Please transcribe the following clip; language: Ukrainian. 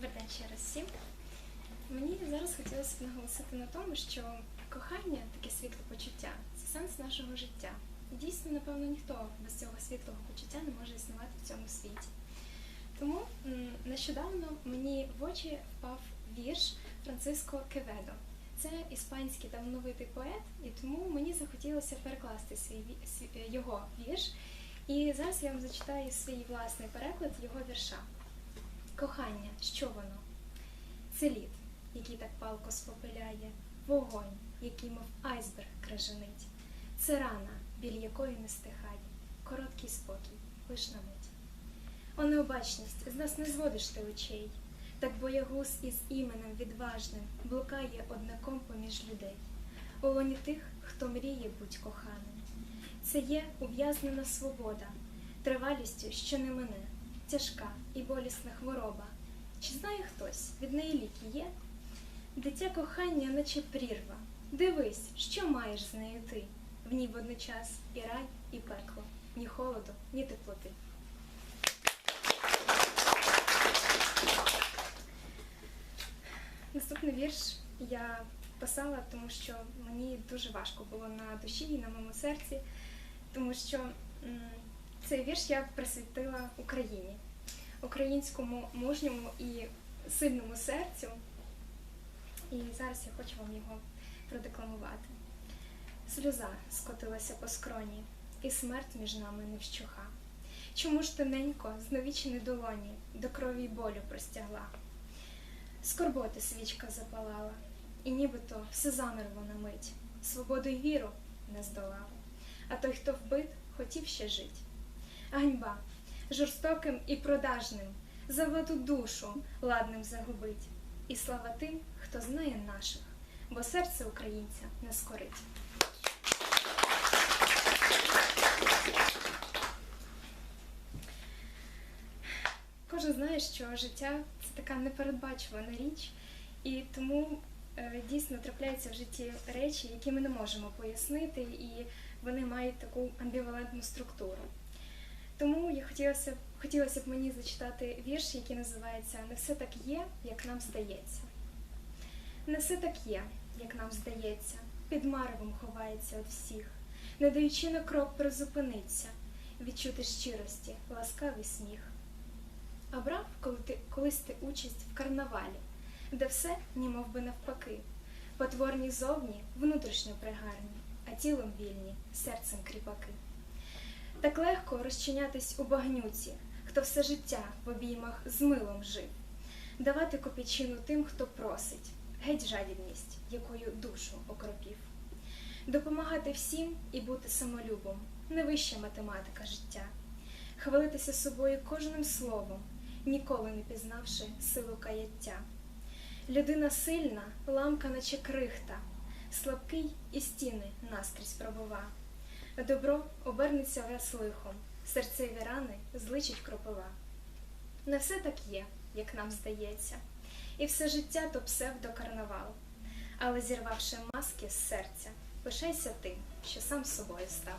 Добрий день ще раз всім. Мені зараз хотілося б наголосити на тому, що кохання, таке світле почуття, це сенс нашого життя. І дійсно, напевно, ніхто без цього світлого почуття не може існувати в цьому світі. Тому нещодавно мені в очі впав вірш Франциско Кеведо. Це іспанський талановитий поет, і тому мені захотілося перекласти свій ві- свій- його вірш. І зараз я вам зачитаю свій власний переклад його вірша. Кохання, що воно? Це лід, який так палко спопиляє, вогонь, який, мов айсберг, крижанить. Це рана, біль якої не стихає, короткий спокій, лиш на мить. О, необачність, з нас не зводиш ти очей, так боягуз із іменем відважним блукає однаком поміж людей. У лоні тих, хто мріє будь коханим. Це є ув'язнена свобода, тривалістю, що не мине, тяжка і болісна хвороба. Чи знає хтось, від неї ліки є? Дитя кохання, наче прірва. Дивись, що маєш з нею ти. В ній водночас і рай, і пекло, ні холоду, ні теплоти. Наступний вірш я писала, тому що мені дуже важко було на душі і на моєму серці, тому що цей вірш я присвятила Україні, українському мужньому і сильному серцю. І зараз я хочу вам його продекламувати. Сльоза скотилася по скроні, і смерть між нами не вщуха. Чому ж ти ненько з новічної долоні до крові й болю простягла? Скорботи свічка запалала, і нібито все замерло на мить, свободу й віру не здолала, а той, хто вбит, хотів ще жить. Ганьба. Жорстоким і продажним, за душу ладним загубить, і слава тим, хто знає наших, бо серце українця не скорить. Кожен знає, що життя це така непередбачувана річ, і тому е, дійсно трапляються в житті речі, які ми не можемо пояснити, і вони мають таку амбівалентну структуру. Тому я хотілося, б- хотілося б мені зачитати вірш, який називається Не все так є, як нам здається. Не все так є, як нам здається, під маревом ховається від всіх, не даючи на крок призупиниться, відчути щирості, ласкавий сміх. А брав коли ти, колись ти участь в карнавалі, де все німов би навпаки, потворні зовні, внутрішньо пригарні, а тілом вільні, серцем кріпаки. Так легко розчинятись у багнюці, хто все життя в обіймах з милом жив, давати копійчину тим, хто просить, геть жадібність, якою душу окропів. Допомагати всім і бути самолюбом не вища математика життя, хвалитися собою кожним словом, ніколи не пізнавши силу каяття. Людина сильна, ламка, наче крихта, слабкий і стіни наскрізь пробива. Добро обернеться в лихом, серцеві рани зличить кропива. Не все так є, як нам здається, і все життя то псевдокарнавал. Але зірвавши маски з серця, пишайся тим, що сам собою став.